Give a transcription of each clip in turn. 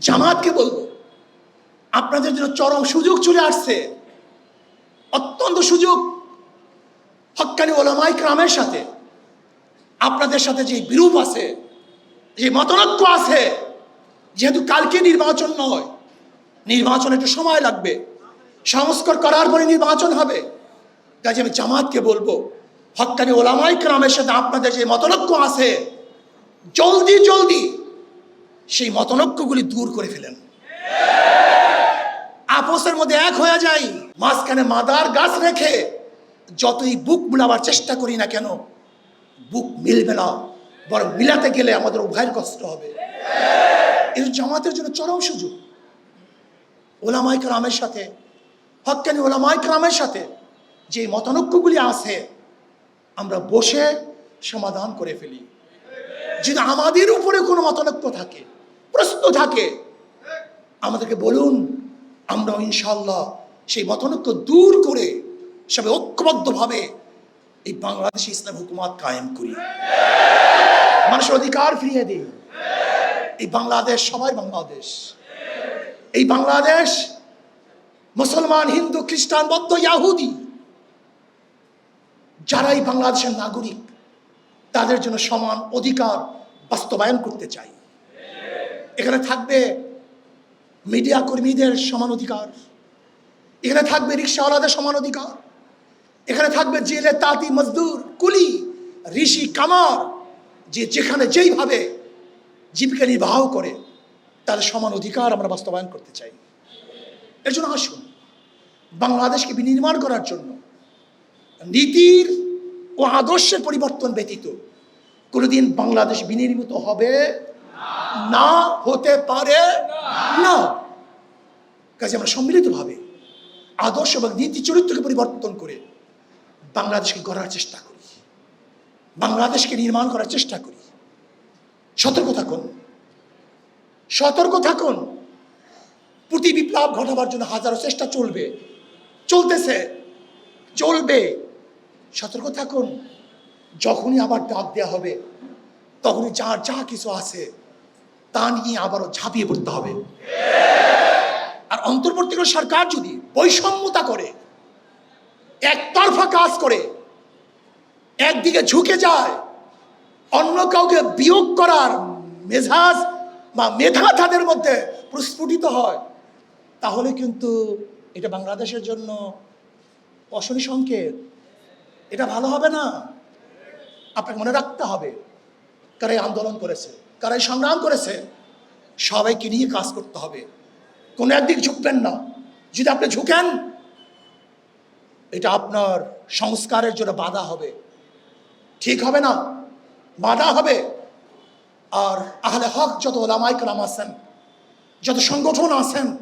জামাতকে বলব। আপনাদের জন্য চরম সুযোগ চলে আসছে। অত্যন্ত সুযোগ হক্কানি ওলামাই ক্রামের সাথে। আপনাদের সাথে যে বিরূপ আছে, যে মতনৈক্য আছে, যেহেতু কালকে নির্বাচন নয়, নির্বাচন একটু সময় লাগবে। সংস্কার করার পরে নির্বাচন হবে। কাজে আমি জামাতকে বলব হক্কানি ওলামাই ক্রামের সাথে আপনাদের যে মতনৈক্য আছে, জলদি জলদি সেই মতনৈক্যগুলি দূর করে ফেলেন। আপোসের মধ্যে এক হয়ে যাই, মাঝখানে মাদার গাছ রেখে যতই বুক মিলাবার চেষ্টা করি না কেন, বুক মিলবে না, বরং মিলাতে গেলে আমাদের উভয়ের কষ্ট হবে। এই জামাতের জন্য চরম সুযোগ। ওলামাই ক্রামের সাথে, হক্কানি ওলামাই ক্রামের সাথে যে মতানৈক্যগুলি আছে, আমরা বসে সমাধান করে ফেলি। যদি আমাদের উপরে কোনো মতানৈক্য থাকে প্রশ্ন থাকে। আমাদেরকে বলুন আমরা ইনশাল্লাহ সেই মতানৈক্য দূর করে সবাই ঐক্যবদ্ধভাবে এই বাংলাদেশে ইসলাম হুকুমাত কায়েম করি। মানুষের অধিকার ফিরিয়ে দিই। এই বাংলাদেশ সবাই বাংলাদেশ। এই বাংলাদেশ মুসলমান, হিন্দু, খ্রিস্টান, বৌদ্ধ, ইয়াহুদি যারা এই বাংলাদেশের নাগরিক, তাদের জন্য সমান অধিকার বাস্তবায়ন করতে চাই। এখানে থাকবে মিডিয়া কর্মীদের সমান অধিকার। এখানে থাকবে রিক্সাওয়ালাদের সমান অধিকার। এখানে থাকবে জেলে তাঁতি, মজদুর, কুলি, ঋষি, কামার, যে যেখানে যেইভাবে জীবিকা নির্বাহ করে তাদের সমান অধিকার আমরা বাস্তবায়ন করতে চাই। এর জন্য আসুন, বাংলাদেশকে বিনির্মাণ করার জন্য নীতির ও আদর্শের পরিবর্তন ব্যতীত কোনোদিন বাংলাদেশ বিনির্মিত হবে না হতে পারে না। কাজে আমরা সম্মিলিতভাবে আদর্শ এবং নীতি চরিত্রকে পরিবর্তন করে বাংলাদেশকে গড়ার চেষ্টা করি। বাংলাদেশকে নির্মাণ করার চেষ্টা করি। সতর্ক থাকুন। সতর্ক থাকুন। প্রতি বিপ্লব ঘটাবার জন্য হাজারো চেষ্টা চলবে। চলতেছে। চলবে। সতর্ক থাকুন। যখনই আবার ডাক দেওয়া হবে, তখনই যার যা কিছু আছে তা নিয়ে আবারও ঝাঁপিয়ে পড়তে হবে। আর অন্তর্বর্তীকালীন সরকার যদি বৈষম্যতা করে, একতরফা কাজ করে, একদিকে ঝুঁকে যায়, অন্য কাউকে বিয়োগ করার মেজাজ বা মেধা তাদের মধ্যে প্রস্ফুটিত হয়, তাহলে কিন্তু এটা বাংলাদেশের জন্য অশনি সংকেত। এটা ভালো হবে না? আপনাকে মনে রাখতে হবে। কারা এই আন্দোলন করেছে? কারা এই সংগ্রাম করেছে, সবাইকে নিয়ে কাজ করতে হবে। কোনো একদিক ঝুঁকবেন না। যদি আপনি ঝুঁকেন, এটা আপনার সংস্কারের জন্য বাধা হবে। ঠিক হবে না, বাধা হবে। আর আহলে হক যত ওলামাই কালাম আছেন, যত সংগঠন আছেন,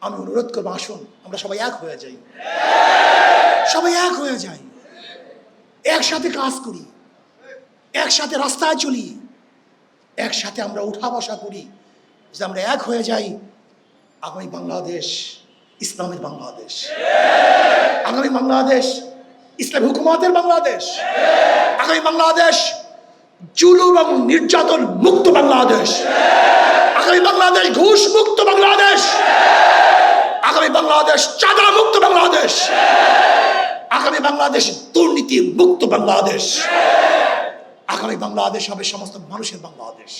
আমি অনুরোধ করব, আসুন, আমরা সবাই এক হয়ে যাই। সবাই এক হয়ে যাই। একসাথে কাজ করি। একসাথে রাস্তায় চলি। একসাথে আমরা উঠা বসা করি যে আমরা এক হয়ে যাই আগামী বাংলাদেশ, ইসলামের বাংলাদেশ। আগামী বাংলাদেশ, ইসলাম হুকুমাতের বাংলাদেশ। আগামী বাংলাদেশ, জুলুম এবং নির্যাতন মুক্ত বাংলাদেশ। আগামী বাংলাদেশ ঘুষ মুক্ত বাংলাদেশ। আগামী বাংলাদেশ চাঁদা মুক্ত বাংলাদেশ। আগামী বাংলাদেশ দুর্নীতি মুক্ত বাংলাদেশ। আগামী বাংলাদেশ হবে সমস্ত মানুষের বাংলাদেশ।